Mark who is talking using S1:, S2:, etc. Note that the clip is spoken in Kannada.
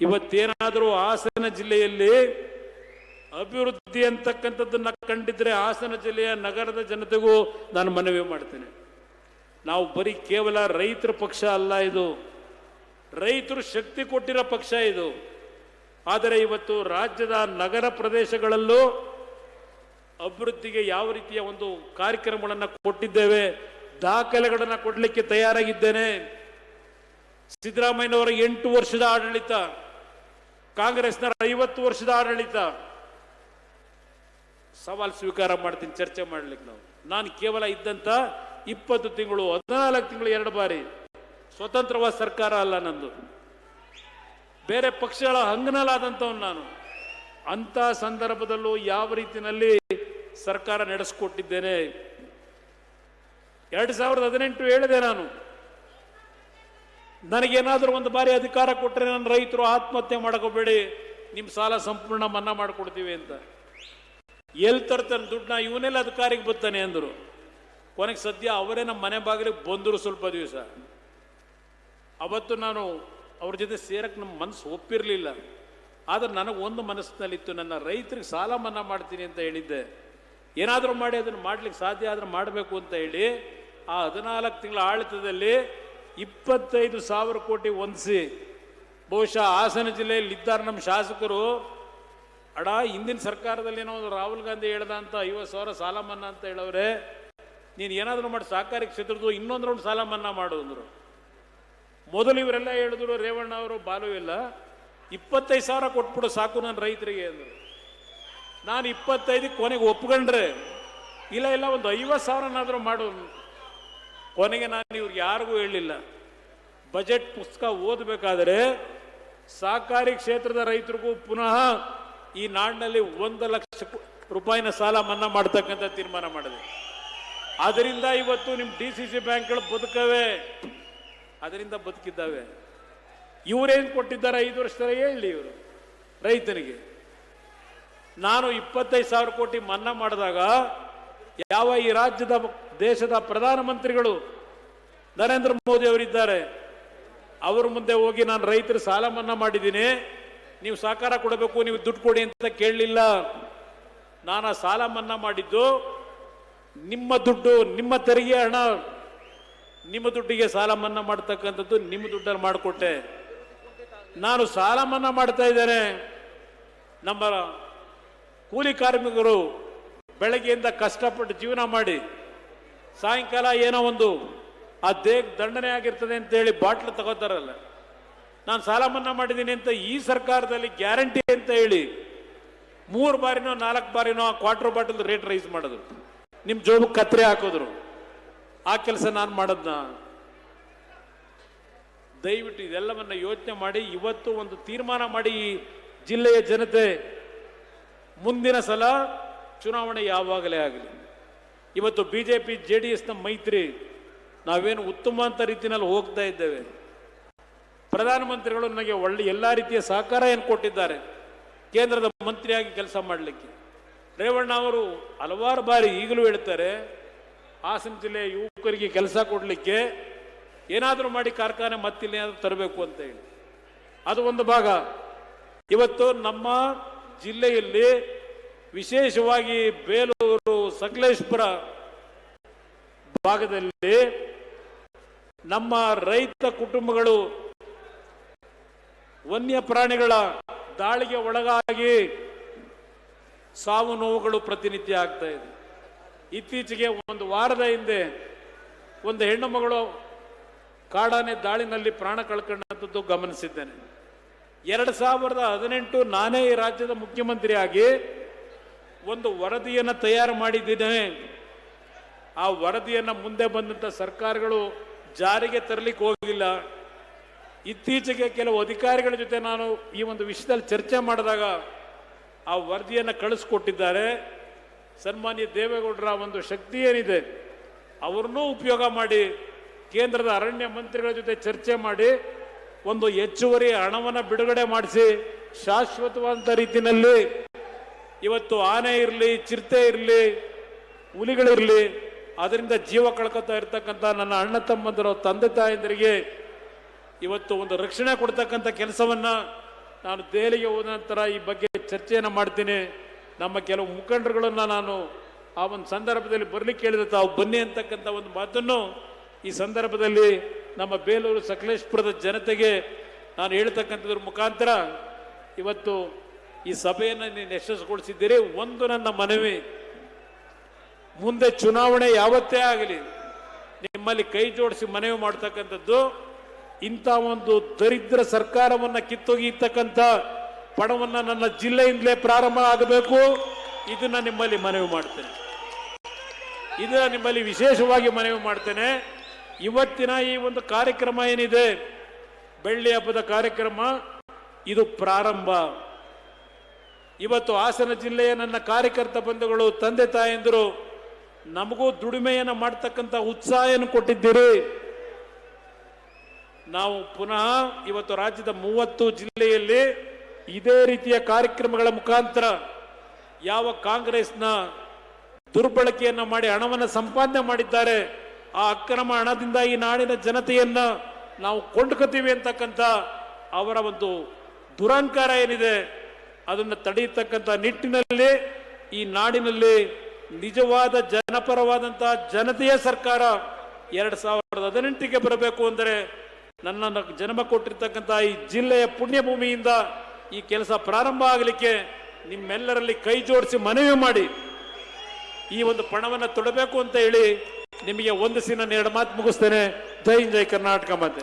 S1: ಇವತ್ತೇನಾದರೂ ಹಾಸನ ಜಿಲ್ಲೆಯಲ್ಲಿ ಅಭಿವೃದ್ಧಿ ಅಂತಕ್ಕಂಥದ್ದನ್ನ ಕಂಡಿದ್ರೆ ಹಾಸನ ಜಿಲ್ಲೆಯ ನಗರದ ಜನತೆಗೂ ನಾನು ಮನವಿ ಮಾಡ್ತೇನೆ. ನಾವು ಬರೀ ಕೇವಲ ರೈತರ ಪಕ್ಷ ಅಲ್ಲ ಇದು. ರೈತರು ಶಕ್ತಿ ಕೊಟ್ಟಿರೋ ಪಕ್ಷ ಇದು. ಆದರೆ ಇವತ್ತು ರಾಜ್ಯದ ನಗರ ಪ್ರದೇಶಗಳಲ್ಲೂ ಅಭಿವೃದ್ಧಿಗೆ ಯಾವ ರೀತಿಯ ಒಂದು ಕಾರ್ಯಕ್ರಮಗಳನ್ನು ಕೊಟ್ಟಿದ್ದೇವೆ, ದಾಖಲೆಗಳನ್ನು ಕೊಡಲಿಕ್ಕೆ ತಯಾರಾಗಿದ್ದೇನೆ. ಸಿದ್ದರಾಮಯ್ಯನವರ ಎಂಟು ವರ್ಷದ ಆಡಳಿತ ಕಾಂಗ್ರೆಸ್ನ ಐವತ್ತು ವರ್ಷದ ಆಡಳಿತ. ಸವಾಲು ಸ್ವೀಕಾರ ಮಾಡ್ತೀನಿ, ಚರ್ಚೆ ಮಾಡ್ಲಿಕ್ಕೆ ನಾವು. ನಾನು ಕೇವಲ ಇದ್ದಂತ ಇಪ್ಪತ್ತು ತಿಂಗಳು, ಹದಿನಾಲ್ಕು ತಿಂಗಳು, ಎರಡು ಬಾರಿ ಸ್ವತಂತ್ರವಾದ ಸರ್ಕಾರ ಅಲ್ಲ ನಂದು. ಬೇರೆ ಪಕ್ಷಗಳ ಹಂಗನಲಾದಂಥವನು ನಾನು. ಅಂತ ಸಂದರ್ಭದಲ್ಲೂ ಯಾವ ರೀತಿಯಲ್ಲಿ ಸರ್ಕಾರ ನಡೆಸಿಕೊಟ್ಟಿದ್ದೇನೆ. ಎರಡು ಸಾವಿರದ ಹದಿನೆಂಟು ಹೇಳಿದೆ ನಾನು. ನನಗೇನಾದರೂ ಒಂದು ಬಾರಿ ಅಧಿಕಾರ ಕೊಟ್ಟರೆ ನನ್ನ ರೈತರು ಆತ್ಮಹತ್ಯೆ ಮಾಡ್ಕೋಬೇಡಿ. ನಿಮ್ಮ ಸಾಲ ಸಂಪೂರ್ಣ ಮನ್ನಾ ಮಾಡಿಕೊಡ್ತೀವಿ ಅಂತ. ಎಲ್ಲಿ ತರ್ತಾನೆ ದುಡ್ಡನ್ನ ಇವನೆಲ್ಲ ಅಧಿಕಾರಿಗೆ ಬರ್ತಾನೆ ಅಂದರು. ಕೊನೆಗೆ ಸದ್ಯ ಅವರೇ ನಮ್ಮ ಮನೆ ಬಾಗಿಲಿಗೆ ಬಂದರು ಸ್ವಲ್ಪ ದಿವಸ. ಅವತ್ತು ನಾನು ಅವ್ರ ಜೊತೆ ಸೇರಕ್ಕೆ ನಮ್ಮ ಮನಸ್ಸು ಒಪ್ಪಿರಲಿಲ್ಲ. ಆದರೆ ನನಗೆ ಒಂದು ಮನಸ್ಸಿನಲ್ಲಿತ್ತು, ನನ್ನ ರೈತರಿಗೆ ಸಾಲ ಮನ್ನಾ ಮಾಡ್ತೀನಿ ಅಂತ ಹೇಳಿದ್ದೆ. ಏನಾದರೂ ಮಾಡಿ ಅದನ್ನು ಮಾಡ್ಲಿಕ್ಕೆ ಸಾಧ್ಯ ಆದರೆ ಮಾಡಬೇಕು ಅಂತ ಹೇಳಿ, ಆ ಹದಿನಾಲ್ಕು ತಿಂಗಳ ಆಡಳಿತದಲ್ಲಿ ಇಪ್ಪತ್ತೈದು ಸಾವಿರ ಕೋಟಿ ಹೊಂದಿಸಿ ಬಹುಶಃ ಹಾಸನ ಜಿಲ್ಲೆಯಲ್ಲಿ ಇದ್ದಾರೆ ನಮ್ಮ ಶಾಸಕರು. ಅಡ, ಹಿಂದಿನ ಸರ್ಕಾರದಲ್ಲಿ ಏನೋ ಒಂದು ರಾಹುಲ್ ಗಾಂಧಿ ಹೇಳ್ದ ಅಂತ ಐವತ್ತು ಸಾವಿರ ಸಾಲ ಮನ್ನಾ ಅಂತ ಹೇಳವ್ರೆ. ನೀನು ಏನಾದರೂ ಮಾಡಿ, ಸಹಕಾರಿ ಕ್ಷೇತ್ರದ್ದು ಇನ್ನೊಂದು ರೌಂಡ್ ಸಾಲ ಮನ್ನಾ ಮಾಡು ಅಂದರು. ಮೊದಲು ಇವರೆಲ್ಲ ಹೇಳಿದ್ರು, ರೇವಣ್ಣ ಅವರು ಬಾಲು ಇಲ್ಲ. ಇಪ್ಪತ್ತೈದು ಸಾವಿರ ಕೊಟ್ಬಿಡು ಸಾಕು ನನ್ನ ರೈತರಿಗೆ ಅಂದರು. ನಾನು ಇಪ್ಪತ್ತೈದಕ್ಕೆ ಕೊನೆಗೆ ಒಪ್ಕೊಂಡ್ರೆ. ಇಲ್ಲ ಇಲ್ಲ, ಒಂದು ಐವತ್ತು ಸಾವಿರನಾದರೂ ಮಾಡು. ಕೊನೆಗೆ ನಾನು ಇವ್ರಿಗೆ ಯಾರಿಗೂ ಹೇಳಲಿಲ್ಲ. ಬಜೆಟ್ ಪುಸ್ತಕ ಓದಬೇಕಾದರೆ ಸಹಕಾರಿ ಕ್ಷೇತ್ರದ ರೈತರಿಗೂ ಪುನಃ ಈ ನಾಡಿನಲ್ಲಿ ಒಂದು ಲಕ್ಷ ರೂಪಾಯಿನ ಸಾಲ ಮನ್ನಾ ಮಾಡ್ತಕ್ಕಂಥ ತೀರ್ಮಾನ ಮಾಡಿದೆ. ಅದರಿಂದ ಇವತ್ತು ನಿಮ್ಮ ಡಿ ಸಿ ಸಿ ಬ್ಯಾಂಕ್ಗಳು ಬದುಕವೆ. ಅದರಿಂದ ಬದುಕಿದ್ದಾವೆ. ಇವರೇನು ಕೊಟ್ಟಿದ್ದಾರೆ ಐದು ವರ್ಷದಲ್ಲಿ ಹೇಳಿ ಇವರು, ರೈತನಿಗೆ. ನಾನು ಇಪ್ಪತ್ತೈದು ಸಾವಿರ ಕೋಟಿ ಮನ್ನಾ ಮಾಡಿದಾಗ ಯಾವ ಈ ರಾಜ್ಯದ ದೇಶದ ಪ್ರಧಾನಮಂತ್ರಿಗಳು ನರೇಂದ್ರ ಮೋದಿ ಅವರಿದ್ದಾರೆ. ಅವ್ರ ಮುಂದೆ ಹೋಗಿ ನಾನು ರೈತರ ಸಾಲ ಮನ್ನಾ ಮಾಡಿದ್ದೀನಿ. ನೀವು ಸಹಕಾರ ಕೊಡಬೇಕು, ನೀವು ದುಡ್ಡು ಕೊಡಿ ಅಂತ ಕೇಳಲಿಲ್ಲ. ನಾನು ಸಾಲ ಮನ್ನಾ ಮಾಡಿದ್ದು ನಿಮ್ಮ ದುಡ್ಡು, ನಿಮ್ಮ ತೆರಿಗೆ ಹಣ, ನಿಮ್ಮ ದುಡ್ಡಿಗೆ ಸಾಲ ಮನ್ನಾ ಮಾಡ್ತಕ್ಕಂಥದ್ದು ನಿಮ್ಮ ದುಡ್ಡನ್ನು ಮಾಡಿಕೊಟ್ಟೆ. ನಾನು ಸಾಲ ಮನ್ನಾ ಮಾಡ್ತಾ ಇದ್ದೇನೆ. ನಮ್ಮ ಕೂಲಿ ಕಾರ್ಮಿಕರು ಬೆಳಗ್ಗೆಯಿಂದ ಕಷ್ಟಪಟ್ಟು ಜೀವನ ಮಾಡಿ ಸಾಯಂಕಾಲ ಏನೋ ಒಂದು ಆ ದೇಹ ದಂಡನೆ ಆಗಿರ್ತದೆ ಅಂತ ಹೇಳಿ ಬಾಟ್ಲ್ ತಗೋತಾರಲ್ಲ. ನಾನು ಸಾಲ ಮನ್ನಾ ಮಾಡಿದ್ದೀನಿ ಅಂತ ಈ ಸರ್ಕಾರದಲ್ಲಿ ಗ್ಯಾರಂಟಿ ಅಂತ ಹೇಳಿ ಮೂರು ಬಾರಿನೋ ನಾಲ್ಕು ಬಾರಿನೋ ಆ ಕ್ವಾರ್ಟರ್ ಬಾಟಲ್ ರೇಟ್ ರೈಸ್ ಮಾಡಿದ್ರು. ನಿಮ್ಮ ಜೋಬು ಕತ್ರೆ ಹಾಕಿದ್ರು. ಆ ಕೆಲಸ ನಾನು ಮಾಡದ್ನ? ದಯವಿಟ್ಟು ಇದೆಲ್ಲವನ್ನ ಯೋಚನೆ ಮಾಡಿ, ಇವತ್ತು ಒಂದು ತೀರ್ಮಾನ ಮಾಡಿ ಈ ಜಿಲ್ಲೆಯ ಜನತೆ ಮುಂದಿನ ಸಲ ಚುನಾವಣೆ ಯಾವಾಗಲೇ ಆಗಲಿ. ಇವತ್ತು B J P J D ಎಸ್ನ ಮೈತ್ರಿ ನಾವೇನು ಉತ್ತಮ ಅಂತ ರೀತಿಯಲ್ಲಿ ಹೋಗ್ತಾ ಇದ್ದೇವೆ. ಪ್ರಧಾನಮಂತ್ರಿಗಳು ನನಗೆ ಒಳ್ಳೆ ಎಲ್ಲ ರೀತಿಯ ಸಹಕಾರ ಏನು ಕೊಟ್ಟಿದ್ದಾರೆ. ಕೇಂದ್ರದ ಮಂತ್ರಿಯಾಗಿ ಕೆಲಸ ಮಾಡಲಿಕ್ಕೆ. ರೇವಣ್ಣ ಅವರು ಹಲವಾರು ಬಾರಿ ಈಗಲೂ ಹೇಳ್ತಾರೆ, ಹಾಸನ ಜಿಲ್ಲೆಯ ಯುವಕರಿಗೆ ಕೆಲಸ ಕೊಡಲಿಕ್ಕೆ ಏನಾದರೂ ಮಾಡಿ ಕಾರ್ಖಾನೆ ಮತ್ತಿಲ್ಲ ಏನಾದರೂ ತರಬೇಕು ಅಂತ ಹೇಳಿ. ಅದು ಒಂದು ಭಾಗ. ಇವತ್ತು ನಮ್ಮ ಜಿಲ್ಲೆಯಲ್ಲಿ ವಿಶೇಷವಾಗಿ ಬೇಲೂರು ಸಕಲೇಶ್ಪುರ ಭಾಗದಲ್ಲಿ ನಮ್ಮ ರೈತ ಕುಟುಂಬಗಳು ವನ್ಯ ಪ್ರಾಣಿಗಳ ದಾಳಿಗೆ ಒಳಗಾಗಿ ಸಾವು ನೋವುಗಳು ಪ್ರತಿನಿತ್ಯ ಆಗ್ತಾ ಇದೆ. ಇತ್ತೀಚೆಗೆ ಒಂದು ವಾರದ ಹಿಂದೆ ಒಂದು ಹೆಣ್ಣು ಮಗಳು ಕಾಡಾನೆ ದಾಳಿನಲ್ಲಿ ಪ್ರಾಣ ಕಳ್ಕೊಂಡಂಥದ್ದು ಗಮನಿಸಿದ್ದೇನೆ. ಎರಡು ಸಾವಿರದ ಹದಿನೆಂಟು ನಾನೇ ಈ ರಾಜ್ಯದ ಮುಖ್ಯಮಂತ್ರಿಯಾಗಿ ಒಂದು ವರದಿಯನ್ನು ತಯಾರು ಮಾಡಿದ್ದೇನೆ. ಆ ವರದಿಯನ್ನು ಮುಂದೆ ಬಂದಂಥ ಸರ್ಕಾರಗಳು ಜಾರಿಗೆ ತರಲಿಕ್ಕೆ ಹೋಗಿಲ್ಲ ಇತ್ತೀಚೆಗೆ ಕೆಲವು ಅಧಿಕಾರಿಗಳ ಜೊತೆ ನಾನು ಈ ಒಂದು ವಿಷಯದಲ್ಲಿ ಚರ್ಚೆ ಮಾಡಿದಾಗ ಆ ವರದಿಯನ್ನು ಕಳಿಸ್ಕೊಟ್ಟಿದ್ದಾರೆ. ಸನ್ಮಾನ್ಯ ದೇವೇಗೌಡರ ಒಂದು ಶಕ್ತಿ ಏನಿದೆ, ಅವ್ರನ್ನೂ ಉಪಯೋಗ ಮಾಡಿ, ಕೇಂದ್ರದ ಅರಣ್ಯ ಮಂತ್ರಿಗಳ ಜೊತೆ ಚರ್ಚೆ ಮಾಡಿ, ಒಂದು ಹೆಚ್ಚುವರಿ ಹಣವನ್ನು ಬಿಡುಗಡೆ ಮಾಡಿಸಿ ಶಾಶ್ವತವಾದಂಥ ರೀತಿಯಲ್ಲಿ ಇವತ್ತು ಆನೆ ಇರಲಿ, ಚಿರತೆ ಇರಲಿ ಹುಲಿಗಳಿರಲಿ ಅದರಿಂದ ಜೀವ ಕಳ್ಕೊತಾ ಇರ್ತಕ್ಕಂಥ ನನ್ನ ಅಣ್ಣ ತಮ್ಮಂದಿರೋ, ತಂದೆ ತಾಯಂದಿರಿಗೆ ಇವತ್ತು ಒಂದು ರಕ್ಷಣೆ ಕೊಡ್ತಕ್ಕಂಥ ಕೆಲಸವನ್ನು ನಾನು ದೆಹಲಿಗೆ ಹೋದ ನಂತರ ಈ ಬಗ್ಗೆ ಚರ್ಚೆಯನ್ನು ಮಾಡ್ತೀನಿ. ನಮ್ಮ ಕೆಲವು ಮುಖಂಡರುಗಳನ್ನು ನಾನು ಆ ಒಂದು ಸಂದರ್ಭದಲ್ಲಿ ಬರಲಿಕ್ಕೆ ಹೇಳಿದ ತಾವು ಬನ್ನಿ ಅಂತಕ್ಕಂಥ ಒಂದು ಮಾತನ್ನು ಈ ಸಂದರ್ಭದಲ್ಲಿ ನಮ್ಮ ಬೇಲೂರು ಸಕಲೇಶ್ಪುರದ ಜನತೆಗೆ ನಾನು ಹೇಳ್ತಕ್ಕಂಥದ್ರ ಮುಖಾಂತರ ಇವತ್ತು ಈ ಸಭೆಯನ್ನು ನೀನು ಯಶಸ್ಸುಗೊಳಿಸಿದ್ದೀರಿ ಒಂದು ನನ್ನ ಮನವಿ, ಮುಂದೆ ಚುನಾವಣೆ ಯಾವತ್ತೇ ಆಗಲಿ, ನಿಮ್ಮಲ್ಲಿ ಕೈ ಜೋಡಿಸಿ ಮನವಿ ಮಾಡ್ತಕ್ಕಂಥದ್ದು, ಇಂಥ ಒಂದು ದರಿದ್ರ ಸರ್ಕಾರವನ್ನು ಕಿತ್ತೊಗೆಯತಕ್ಕಂಥ ಪಣವನ್ನು ನನ್ನ ಜಿಲ್ಲೆಯಿಂದಲೇ ಪ್ರಾರಂಭ ಆಗಬೇಕು. ಇದನ್ನು ನಿಮ್ಮಲ್ಲಿ ಮನವಿ ಮಾಡ್ತೇನೆ. ಇದನ್ನು ನಿಮ್ಮಲ್ಲಿ ವಿಶೇಷವಾಗಿ ಮನವಿ ಮಾಡ್ತೇನೆ. ಇವತ್ತಿನ ಈ ಒಂದು ಕಾರ್ಯಕ್ರಮ ಏನಿದೆ, ಬೆಳ್ಳಿ ಹಬ್ಬದ ಕಾರ್ಯಕ್ರಮ, ಇದು ಪ್ರಾರಂಭ. ಇವತ್ತು ಹಾಸನ ಜಿಲ್ಲೆಯ ನನ್ನ ಕಾರ್ಯಕರ್ತ ಬಂಧುಗಳು, ತಂದೆ ತಾಯಂದಿರು, ನಮಗೂ ದುಡಿಮೆಯನ್ನು ಮಾಡ್ತಕ್ಕಂಥ ಉತ್ಸಾಹವನ್ನು ಕೊಟ್ಟಿದ್ದೀರಿ. ನಾವು ಪುನಃ ಇವತ್ತು ರಾಜ್ಯದ ಮೂವತ್ತು ಜಿಲ್ಲೆಯಲ್ಲಿ ಇದೇ ರೀತಿಯ ಕಾರ್ಯಕ್ರಮಗಳ ಮುಖಾಂತರ ಯಾವ ಕಾಂಗ್ರೆಸ್ನ ದುರ್ಬಳಕೆಯನ್ನು ಮಾಡಿ ಹಣವನ್ನು ಸಂಪಾದನೆ ಮಾಡಿದ್ದಾರೆ, ಆ ಅಕ್ರಮ ಹಣದಿಂದ ಈ ನಾಡಿನ ಜನತೆಯನ್ನ ನಾವು ಕೊಂಡ್ಕೋತೀವಿ ಅಂತಕ್ಕಂಥ ಅವರ ಒಂದು ದುರಹಂಕಾರ ಏನಿದೆ ಅದನ್ನು ತಡೆಯತಕ್ಕಂಥ ನಿಟ್ಟಿನಲ್ಲಿ ಈ ನಾಡಿನಲ್ಲಿ ನಿಜವಾದ ಜನಪರವಾದಂತಹ ಜನತೆಯ ಸರ್ಕಾರ ಎರಡ್ ಸಾವಿರದ ಹದಿನೆಂಟಿಗೆ ಬರಬೇಕು ಅಂದರೆ ನನ್ನನ್ನು ಜನ್ಮ ಕೊಟ್ಟಿರ್ತಕ್ಕಂಥ ಈ ಜಿಲ್ಲೆಯ ಪುಣ್ಯಭೂಮಿಯಿಂದ ಈ ಕೆಲಸ ಪ್ರಾರಂಭ ಆಗಲಿಕ್ಕೆ ನಿಮ್ಮೆಲ್ಲರಲ್ಲಿ ಕೈ ಜೋಡಿಸಿ ಮನವಿ ಮಾಡಿ. ಈ ಒಂದು ಪಣವನ್ನು ತೊಡಬೇಕು ಅಂತ ಹೇಳಿ ನಿಮಗೆ ಒಂದು ಸಿನ ಎರಡು ಮಾತು ಮುಗಿಸ್ತೇನೆ. ಜೈ ಜೈ ಕರ್ನಾಟಕ ಮತ್ತೆ